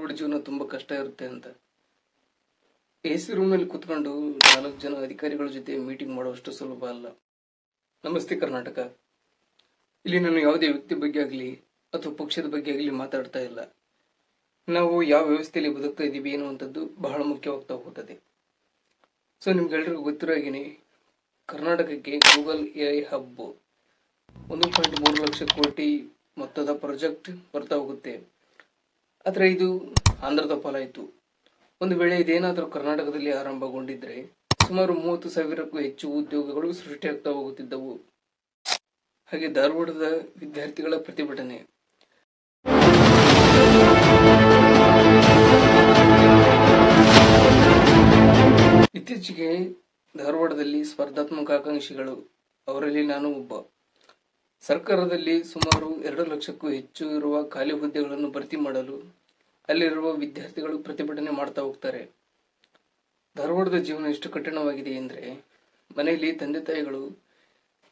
ಧಾರವಾಡ ಜೀವನ ತುಂಬ ಕಷ್ಟ ಇರುತ್ತೆ ಅಂತ. ಎ ಸಿ ರೂಮ್ನಲ್ಲಿ ಕುತ್ಕೊಂಡು ನಾಲ್ಕು ಜನ ಅಧಿಕಾರಿಗಳ ಜೊತೆ ಮೀಟಿಂಗ್ ಮಾಡುವಷ್ಟು ಸುಲಭ ಅಲ್ಲ. ನಮಸ್ತೆ ಕರ್ನಾಟಕ. ಇಲ್ಲಿ ನಾನು ಯಾವುದೇ ವ್ಯಕ್ತಿ ಬಗ್ಗೆ ಆಗಲಿ ಅಥವಾ ಪಕ್ಷದ ಬಗ್ಗೆ ಆಗಲಿ ಮಾತಾಡ್ತಾ ಇಲ್ಲ. ನಾವು ಯಾವ ವ್ಯವಸ್ಥೆಯಲ್ಲಿ ಬದುಕ್ತಾ ಇದ್ದೀವಿ ಅನ್ನುವಂಥದ್ದು ಬಹಳ ಮುಖ್ಯವಾಗ್ತಾ ಹೋಗ್ತದೆ. ಸೊ ನಿಮ್ಗೆಲ್ರಿಗೂ ಗೊತ್ತಿರೋ ಹಾಗೇನೆ ಕರ್ನಾಟಕಕ್ಕೆ ಗೂಗಲ್ ಎ ಐ ಹಬ್ ಒಂದು ಪಾಯಿಂಟ್ ಮೂರು ಲಕ್ಷ ಕೋಟಿ ಮೊತ್ತದ ಪ್ರಾಜೆಕ್ಟ್ ಬರ್ತಾ ಹೋಗುತ್ತೆ. ಆದರೆ ಇದು ಆಂಧ್ರದ ಪಾಲಾಯಿತು ಒಂದು ವೇಳೆ ಇದೇನಾದರೂ ಕರ್ನಾಟಕದಲ್ಲಿ ಆರಂಭಗೊಂಡಿದ್ದರೆ ಸುಮಾರು ಮೂವತ್ತು ಸಾವಿರಕ್ಕೂ ಹೆಚ್ಚು ಉದ್ಯೋಗಗಳು ಸೃಷ್ಟಿಯಾಗ್ತಾ ಹೋಗುತ್ತಿದ್ದವು. ಹಾಗೆ ಧಾರವಾಡದ ವಿದ್ಯಾರ್ಥಿಗಳ ಪ್ರತಿಭಟನೆ. ಇತ್ತೀಚೆಗೆ ಧಾರವಾಡದಲ್ಲಿ ಸ್ಪರ್ಧಾತ್ಮಕ ಆಕಾಂಕ್ಷಿಗಳು, ಅವರಲ್ಲಿ ನಾನು ಒಬ್ಬ. ಸರ್ಕಾರದಲ್ಲಿ ಸುಮಾರು ಎರಡು ಲಕ್ಷಕ್ಕೂ ಹೆಚ್ಚು ಇರುವ ಖಾಲಿ ಹುದ್ದೆಗಳನ್ನು ಭರ್ತಿ ಮಾಡಲು ಅಲ್ಲಿರುವ ವಿದ್ಯಾರ್ಥಿಗಳು ಪ್ರತಿಭಟನೆ ಮಾಡ್ತಾ ಹೋಗ್ತಾರೆ. ಧಾರವಾಡದ ಜೀವನ ಎಷ್ಟು ಕಠಿಣವಾಗಿದೆ ಅಂದರೆ ಮನೆಯಲ್ಲಿ ತಂದೆ ತಾಯಿಗಳು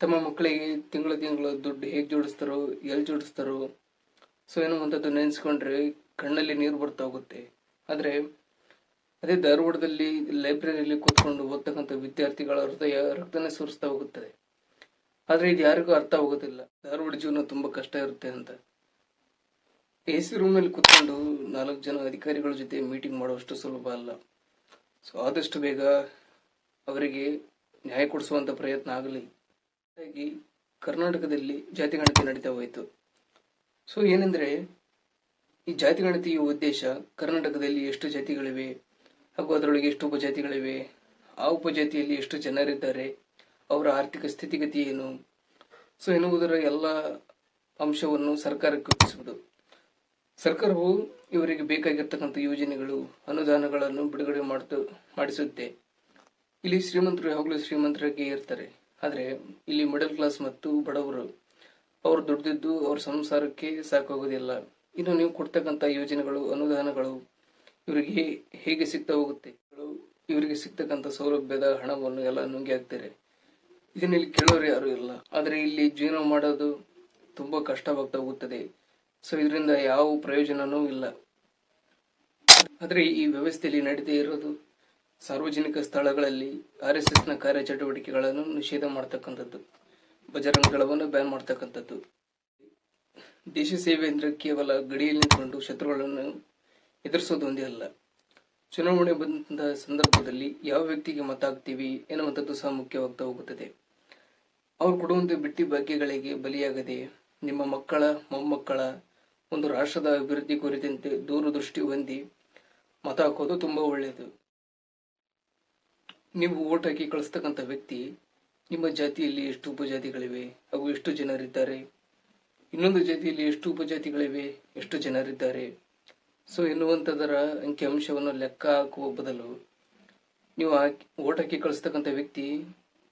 ತಮ್ಮ ಮಕ್ಕಳಿಗೆ ತಿಂಗಳ ತಿಂಗಳ ದುಡ್ಡು ಹೇಗೆ ಜೋಡಿಸ್ತಾರೋ, ಎಲ್ಲಿ ಜೋಡಿಸ್ತಾರೋ, ಸೊ ಎನ್ನುವಂಥದ್ದು ನೆನೆಸ್ಕೊಂಡ್ರೆ ಕಣ್ಣಲ್ಲಿ ನೀರು ಬರ್ತಾ ಹೋಗುತ್ತೆ. ಆದರೆ ಅದೇ ಧಾರವಾಡದಲ್ಲಿ ಲೈಬ್ರರಿಯಲ್ಲಿ ಕೂತ್ಕೊಂಡು ಓದ್ತಕ್ಕಂಥ ವಿದ್ಯಾರ್ಥಿಗಳ ಹೃದಯ ರಕ್ತನೇ ಸುರಿಸ್ತಾ ಹೋಗುತ್ತದೆ ಆದರೆ ಇದು ಯಾರಿಗೂ ಅರ್ಥ ಆಗೋದಿಲ್ಲ. ಧಾರವಾಡ ಜೀವನ ತುಂಬ ಕಷ್ಟ ಇರುತ್ತೆ ಅಂತ. ಎ ಸಿ ರೂಮಲ್ಲಿ ಕೂತ್ಕೊಂಡು ನಾಲ್ಕು ಜನ ಅಧಿಕಾರಿಗಳ ಜೊತೆ ಮೀಟಿಂಗ್ ಮಾಡುವಷ್ಟು ಸುಲಭ ಅಲ್ಲ. ಸೊ ಆದಷ್ಟು ಬೇಗ ಅವರಿಗೆ ನ್ಯಾಯ ಕೊಡಿಸುವಂಥ ಪ್ರಯತ್ನ ಆಗಲಿ. ಹಾಗಾಗಿ ಕರ್ನಾಟಕದಲ್ಲಿ ಜಾತಿ ಗಣತಿ ನಡೀತಾ ಹೋಯಿತು. ಸೊ ಏನೆಂದರೆ ಈ ಜಾತಿ ಗಣತಿಯ ಉದ್ದೇಶ ಕರ್ನಾಟಕದಲ್ಲಿ ಎಷ್ಟು ಜಾತಿಗಳಿವೆ ಹಾಗೂ ಅದರೊಳಗೆ ಎಷ್ಟು ಉಪಜಾತಿಗಳಿವೆ, ಆ ಉಪಜಾತಿಯಲ್ಲಿ ಎಷ್ಟು ಜನರಿದ್ದಾರೆ ಅವರ ಆರ್ಥಿಕ ಸ್ಥಿತಿಗತಿ ಏನು? ಸೊ ಎನ್ನುವುದರ ಎಲ್ಲ ಅಂಶವನ್ನು ಸರ್ಕಾರಕ್ಕೆ ಒಪ್ಪಿಸುವುದು. ಸರ್ಕಾರವು ಇವರಿಗೆ ಬೇಕಾಗಿರ್ತಕ್ಕಂಥ ಯೋಜನೆಗಳು, ಅನುದಾನಗಳನ್ನು ಬಿಡುಗಡೆ ಮಾಡ್ತು, ಮಾಡಿಸುತ್ತೆ. ಇಲ್ಲಿ ಶ್ರೀಮಂತರು ಯಾವಾಗಲೂ ಶ್ರೀಮಂತರಾಗಿ ಇರ್ತಾರೆ. ಆದರೆ, ಇಲ್ಲಿ ಮಿಡಲ್ ಕ್ಲಾಸ್ ಮತ್ತು ಬಡವರು, ಅವರು ದುಡ್ದಿದ್ದು ಅವ್ರ ಸಂಸಾರಕ್ಕೆ ಸಾಕಾಗೋದಿಲ್ಲ. ಇನ್ನು ನೀವು ಕೊಡ್ತಕ್ಕಂಥ ಯೋಜನೆಗಳು, ಅನುದಾನಗಳು ಇವರಿಗೆ ಹೇಗೆ ಸಿಗ್ತಾ ಹೋಗುತ್ತೆ? ಇವರಿಗೆ ಸಿಗ್ತಕ್ಕಂಥ ಸೌಲಭ್ಯದ ಹಣವನ್ನು ಎಲ್ಲ ನುಂಗಿ ಹಾಕ್ತಾರೆ. ಇದನ್ನ ಇಲ್ಲಿ ಕೇಳೋರು ಯಾರು ಇಲ್ಲ. ಆದರೆ ಇಲ್ಲಿ ಜೀವನ ಮಾಡೋದು ತುಂಬಾ ಕಷ್ಟವಾಗ್ತಾ ಸೊ ಇದರಿಂದ ಯಾವ ಪ್ರಯೋಜನವೂ ಇಲ್ಲ. ಆದರೆ ಈ ವ್ಯವಸ್ಥೆಯಲ್ಲಿ ನಡೀತಾ ಇರೋದು ಸಾರ್ವಜನಿಕ ಸ್ಥಳಗಳಲ್ಲಿ ಆರ್ ಎಸ್ ಎಸ್ನ ಕಾರ್ಯಚಟುವಟಿಕೆಗಳನ್ನು ನಿಷೇಧ ಮಾಡ್ತಕ್ಕಂಥದ್ದು, ಬಜರಂಗ ದಳವನ್ನು ಬ್ಯಾನ್ ಮಾಡ್ತಕ್ಕಂಥದ್ದು. ದೇಶ ಸೇವೆ ಅಂದರೆ ಕೇವಲ ಗಡಿಯಲ್ಲಿ ನಿಂತ್ಕೊಂಡು ಶತ್ರುಗಳನ್ನು ಎದುರಿಸೋದು ಒಂದೇ ಅಲ್ಲ. ಚುನಾವಣೆ ಬಂದ ಸಂದರ್ಭದಲ್ಲಿ ಯಾವ ವ್ಯಕ್ತಿಗೆ ಮತ ಹಾಕ್ತೀವಿ ಎನ್ನುವಂಥದ್ದು ಸಹ ಮುಖ್ಯವಾಗ್ತಾ ಹೋಗುತ್ತದೆ. ಅವ್ರು ಕೊಡುವಂಥ ಬಿಟ್ಟಿ ಭಾಗ್ಯಗಳಿಗೆ ಬಲಿಯಾಗದೆ ನಿಮ್ಮ ಮಕ್ಕಳ, ಮೊಮ್ಮಕ್ಕಳ ಒಂದು ರಾಷ್ಟ್ರದ ಅಭಿವೃದ್ಧಿ ಕುರಿತಂತೆ ದೂರದೃಷ್ಟಿ ಹೊಂದಿ ಮತ ಹಾಕೋದು ತುಂಬಾ ಒಳ್ಳೆಯದು. ನೀವು ಓಟ್ ಹಾಕಿ ಕಳಿಸ್ತಕ್ಕಂಥ ವ್ಯಕ್ತಿ ನಿಮ್ಮ ಜಾತಿಯಲ್ಲಿ ಎಷ್ಟು ಉಪಜಾತಿಗಳಿವೆ ಹಾಗೂ ಎಷ್ಟು ಜನರಿದ್ದಾರೆ? ಇನ್ನೊಂದು ಜಾತಿಯಲ್ಲಿ ಎಷ್ಟು ಉಪಜಾತಿಗಳಿವೆ, ಎಷ್ಟು ಜನರಿದ್ದಾರೆ? ಸೊ ಎನ್ನುವಂಥದರ ಅಂಕಿಅಂಶವನ್ನು ಲೆಕ್ಕ ಹಾಕುವ ಬದಲು ನೀವು ಹಾಕಿ, ಓಟ್ ಹಾಕಿ ಕಳಿಸ್ತಕ್ಕಂಥ ವ್ಯಕ್ತಿ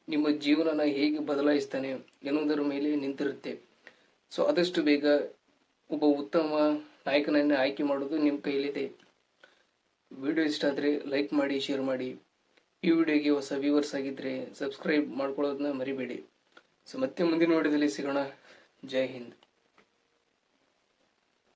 ನಿಮ್ಮ ಜೀವನನ ಹೇಗೆ ಬದಲಾಯಿಸ್ತಾನೆ ಎನ್ನುವುದರ ಮೇಲೆ ನಿಂತಿರುತ್ತೆ. ಸೊ ಆದಷ್ಟು ಬೇಗ ಒಬ್ಬ ಉತ್ತಮ ನಾಯಕನನ್ನು ಆಯ್ಕೆ ಮಾಡೋದು ನಿಮ್ಮ ಕೈಲಿದೆ ವಿಡಿಯೋ ಇಷ್ಟ ಆದರೆ ಲೈಕ್ ಮಾಡಿ, ಶೇರ್ ಮಾಡಿ. ಈ ವಿಡಿಯೋಗೆ ಹೊಸ ವ್ಯೂವರ್ಸ್ ಆಗಿದ್ದರೆ ಸಬ್ಸ್ಕ್ರೈಬ್ ಮಾಡ್ಕೊಳ್ಳೋದನ್ನ ಮರಿಬೇಡಿ. ಸೊ ಮತ್ತೆ ಮುಂದಿನ ವಿಡಿಯೋದಲ್ಲಿ ಸಿಗೋಣ. ಜೈ ಹಿಂದ್.